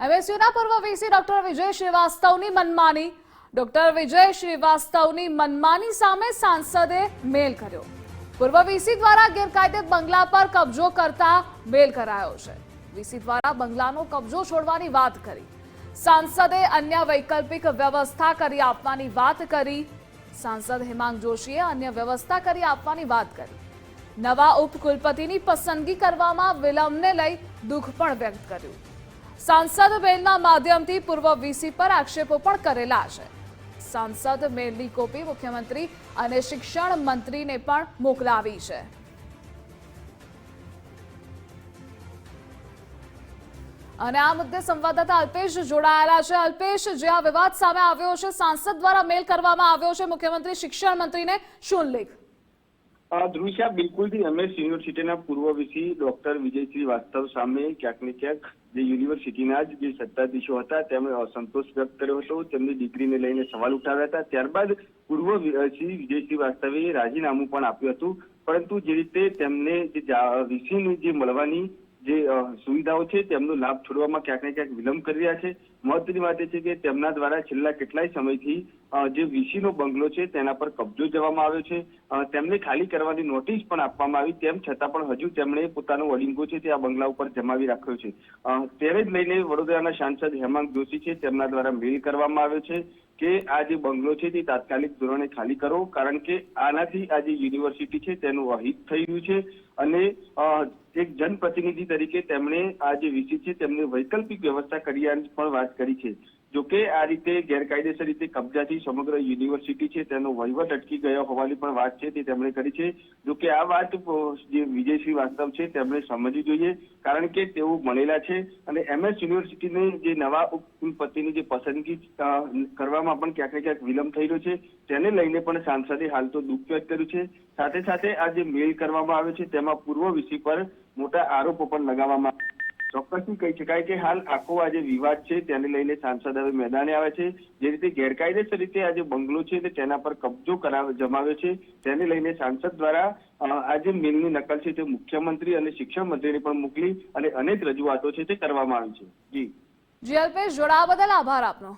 એમએસયુના પૂર્વ VC doctor Vijay શ્રીવાસ્તવની મનમાની. ડોક્ટર વિજય શ્રીવાસ્તવની મનમાની સામે સાંસદે મેલ કર્યો. પૂર્વ વીસી દ્વારા ગેરકાયદે બંગલા પર કબજો કરતા મેલ કરાયો છે. વીસી દ્વારા બંગલાનો કબજો છોડવાની વાત કરી. સાંસદે અન્ય વૈકલ્પિક વ્યવસ્થા કરી આપવાની વાત કરી. સાંસદ હેમાંગ જોશીએ અન્ય વ્યવસ્થા કરી આપવાની વાત કરી. નવા ઉપકુલપતિની પસંદગી કરવામાં વિલંબને લઈ દુઃખ પણ વ્યક્ત કર્યું. સાંસદ મેલના માધ્યમથી પૂર્વ વીસી પર આક્ષેપો પણ કરેલા છે. સાંસદ મેલની કોપી મુખ્યમંત્રી અને શિક્ષણ મંત્રીને પણ મોકલાવી છે. અને આ મુદ્દે સંવાદદાતા અલ્પેશ જોડાયેલા છે. અલ્પેશ, જે આ વિવાદ સામે આવ્યો છે, સાંસદ દ્વારા મેલ કરવામાં આવ્યો છે. મુખ્યમંત્રી, શિક્ષણ મંત્રીને શું લેખ ધ્રુષા બિલકુલથી એમએસ યુનિવર્સિટીના પૂર્વ વીસી ડોક્ટર વિજયશ્રી વાસ્તવ સામે ક્યાંક ને ક્યાંક જે યુનિવર્સિટીના જ જે સત્તાધીશો હતા, તેમણે અસંતોષ વ્યક્ત કર્યો હતો. તેમની દીકરીને લઈને સવાલ ઉઠાવ્યા હતા. ત્યારબાદ પૂર્વ શ્રી વિજયશ્રી વાસ્તવે રાજીનામું પણ આપ્યું હતું. પરંતુ જે રીતે તેમને જે વીસીની જે મળવાની જે સુવિધાઓ છે તેમનો લાભ છોડવામાં ક્યાંક ને ક્યાંક વિલંબ કરી રહ્યા છે. મહત્વની વાત એ છે કે તેમના દ્વારા છેલ્લા કેટલાય સમયથી જે વીસીનો બંગલો છે તેના પર કબજો જવામાં આવ્યો છે. તેમને ખાલી કરવાની નોટિસ પણ આપવામાં આવી, તેમ છતાં પણ હજુ તેમણે પોતાનો વડિંગો છે તે આ બંગલા ઉપર જમાવી રાખ્યો છે. તેને જ લઈને વડોદરાના સાંસદ હેમાંગ જોશી છે તેમના દ્વારા મેલ કરવામાં આવ્યો છે. કે આ જે બંગલો છે તે તાત્કાલિક ધોરણે ખાલી કરો, કારણ કે આનાથી આ જે યુનિવર્સિટી છે તેનું અહિત રહ્યું છે અને એક જનપ્રતિનિધિ તરીકે તેમણે આ જે વીસી છે તેમને વૈકલ્પિક વ્યવસ્થા કરી પણ વાત કરી છે. જોકે આ રીતે ગેરકાયદેસર રીતે કબજાથી સમગ્ર યુનિવર્સિટી છે, તેનો વહીવટ અટકી ગયો હોવાની પણ વાત છે, તે તેમણે કરી છે. જોકે આ વાત જે વિજયશ્રી વાસ્તવ છે, તેમણે સમજવી જોઈએ, કારણ કે તેઓ મળેલા છે અને એમએસ યુનિવર્સિટીને જે નવા ઉપકુલપતિની જે પસંદગી કરવામાં પણ ક્યાંક ને ક્યાંક વિલંબ થઈ રહ્યો છે, તેને લઈને પણ સાંસદે હાલ તો દુઃખ વ્યક્ત કર્યું છે. સાથે સાથે આ જે મેલ કરવામાં આવ્યો છે, તેમાં પૂર્વ વિષય પર મોટા આરોપો પણ લગાવવામાં ચોક્કસથી કહી શકાય કે હાલ આખો આ જે વિવાદ છે તેને લઈને સાંસદ હવે મેદાને આવે છે. જે રીતે ગેરકાયદેસર રીતે આ જે બંગલો છે તેના પર કબજો કરાવ, જમાવ્યો છે. તેને લઈને સાંસદ દ્વારા આ જે મિલની નકલ છે તે મુખ્યમંત્રી અને શિક્ષણ મંત્રીને પણ મોકલી અને અનેક રજૂઆતો છે તે કરવામાં આવી છે. જી. જી, અલ્પેશ જોડાવા બદલ આભાર આપનો.